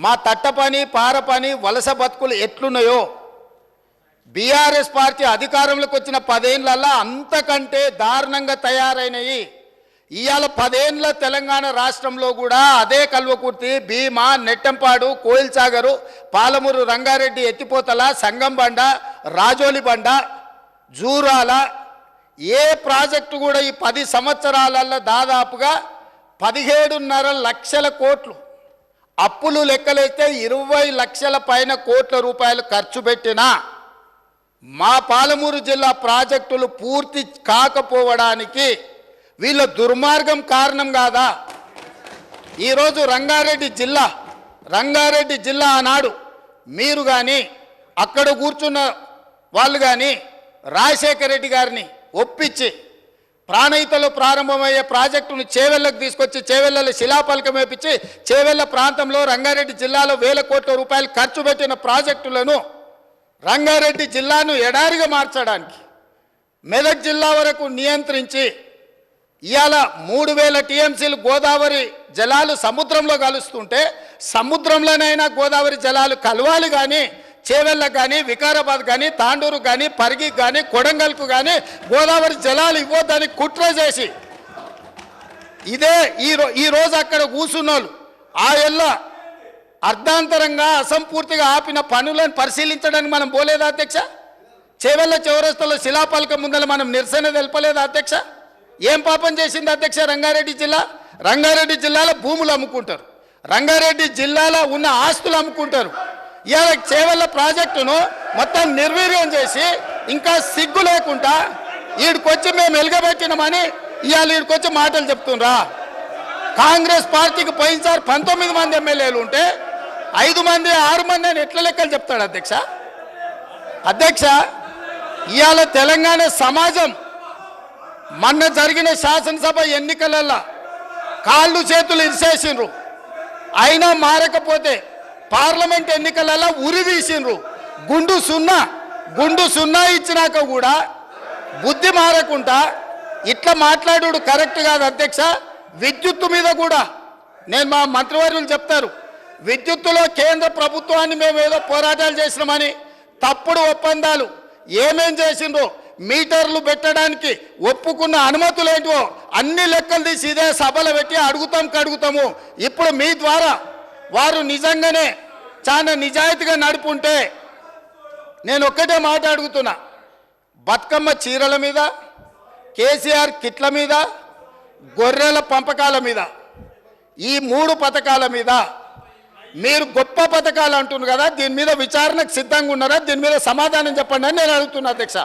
మా తట్ట పని పార పని వలస బతుకులు ఎట్లున్నాయో? బీఆర్ఎస్ పార్టీ అధికారంలోకి వచ్చిన పదేళ్ళలో అంతకంటే దారుణంగా తయారైనవి ఇవాళ పదేండ్ల తెలంగాణ రాష్ట్రంలో కూడా అదే కల్వకుర్తి భీమా నెట్టంపాడు కోయిల్సాగరు పాలమూరు రంగారెడ్డి ఎత్తిపోతల సంగంబండ రాజోలి బండ జూరాల ఏ ప్రాజెక్టు కూడా ఈ పది సంవత్సరాలలో దాదాపుగా పదిహేడున్నర లక్షల కోట్లు అప్పులు లెక్కలైతే ఇరవై లక్షల పైన కోట్ల రూపాయలు ఖర్చు పెట్టినా మా పాలమూరు జిల్లా ప్రాజెక్టులు పూర్తి కాకపోవడానికి వీళ్ళ దుర్మార్గం కారణం కాదా? ఈరోజు రంగారెడ్డి జిల్లా రంగారెడ్డి జిల్లా ఆనాడు మీరు కానీ అక్కడ కూర్చున్న వాళ్ళు కానీ రాజశేఖర రెడ్డి గారిని ఒప్పించి ప్రాణహితలో ప్రారంభమయ్యే ప్రాజెక్టును చేవెళ్ళకు తీసుకొచ్చి చేవెళ్ళలో శిలాపలకం వేపించి చేవెళ్ళ ప్రాంతంలో రంగారెడ్డి జిల్లాలో వేల కోట్ల రూపాయలు ఖర్చు పెట్టిన ప్రాజెక్టులను రంగారెడ్డి జిల్లాను ఎడారిగా మార్చడానికి మెదక్ జిల్లా వరకు నియంత్రించి ఇవాళ మూడు వేల టీఎంసీలు గోదావరి జలాలు సముద్రంలో కలుస్తుంటే సముద్రంలోనైనా గోదావరి జలాలు కలవాలి కానీ చేవెళ్ళకు కానీ వికారాబాద్ కానీ తాండూరు కానీ పరిగి కానీ కొడంగల్కు కానీ గోదావరి జలాలు ఇవ్వద్దని కుట్ర చేసి ఇదే ఈ ఈరోజు ఈ రోజు అక్కడ కూర్చున్నోళ్ళు. ఆ ఎల్ల అర్ధాంతరంగా అసంపూర్తిగా ఆపిన పనులను పరిశీలించడానికి మనం పోలేదా అధ్యక్ష? చేవెళ్ళ చౌరస్తలో శిలాపాలక ముందర మనం నిరసన తెలపలేదా అధ్యక్ష? ఏం పాపం చేసింది అధ్యక్ష రంగారెడ్డి జిల్లా? రంగారెడ్డి జిల్లాలో భూములు అమ్ముకుంటారు. రంగారెడ్డి జిల్లాలో ఉన్న ఆస్తులు అమ్ముకుంటారు. ఇవాళ చేవల్ల ప్రాజెక్టును మొత్తం నిర్వీర్యం చేసి ఇంకా సిగ్గు లేకుండా వీడికొచ్చి మేము వెలుగబెట్టినామని ఇవాళ వీడికొచ్చి మాటలు చెప్తుండ్రా. కాంగ్రెస్ పార్టీకి పోయినసారి పంతొమ్మిది మంది ఎమ్మెల్యేలు ఉంటే ఐదు మంది ఆరు మంది అని ఎట్ల లెక్కలు చెప్తాడు అధ్యక్ష? అధ్యక్ష ఇవాళ తెలంగాణ సమాజం మొన్న జరిగిన శాసనసభ ఎన్నికలలో కాళ్ళు చేతులు ఇరిసేసిండ్రు. అయినా మారకపోతే పార్లమెంట్ ఎన్నికలలో ఉరి తీసిండ్రు. గుండు సున్నా గుండు సున్నా ఇచ్చినాక కూడా బుద్ధి మారకుండా ఇట్లా మాట్లాడు కరెక్ట్ కాదు అధ్యక్ష. విద్యుత్తు మీద కూడా నేను మా మంత్రివర్యులు చెప్తారు. విద్యుత్తులో కేంద్ర ప్రభుత్వాన్ని మేము ఏదో పోరాటాలు చేసినామని తప్పుడు ఒప్పందాలు ఏమేం చేసిండ్రో మీటర్లు పెట్టడానికి ఒప్పుకున్న అనుమతులు ఏంటివో అన్ని లెక్కలు తీసి ఇదే సభలు పెట్టి అడుగుతాం కడుగుతాము. ఇప్పుడు మీ ద్వారా వారు నిజంగానే చాలా నిజాయితీగా నడుపుంటే నేను ఒక్కటే మాట అడుగుతున్నా. బతుకమ్మ చీరల మీద కేసీఆర్ కిట్ల మీద గొర్రెల పంపకాల మీద ఈ మూడు పథకాల మీద మీరు గొప్ప పథకాలు అంటున్నారు కదా దీని మీద విచారణకు సిద్ధంగా ఉన్నారా దీని మీద సమాధానం చెప్పండి అని నేను అడుగుతున్నా అధ్యక్ష.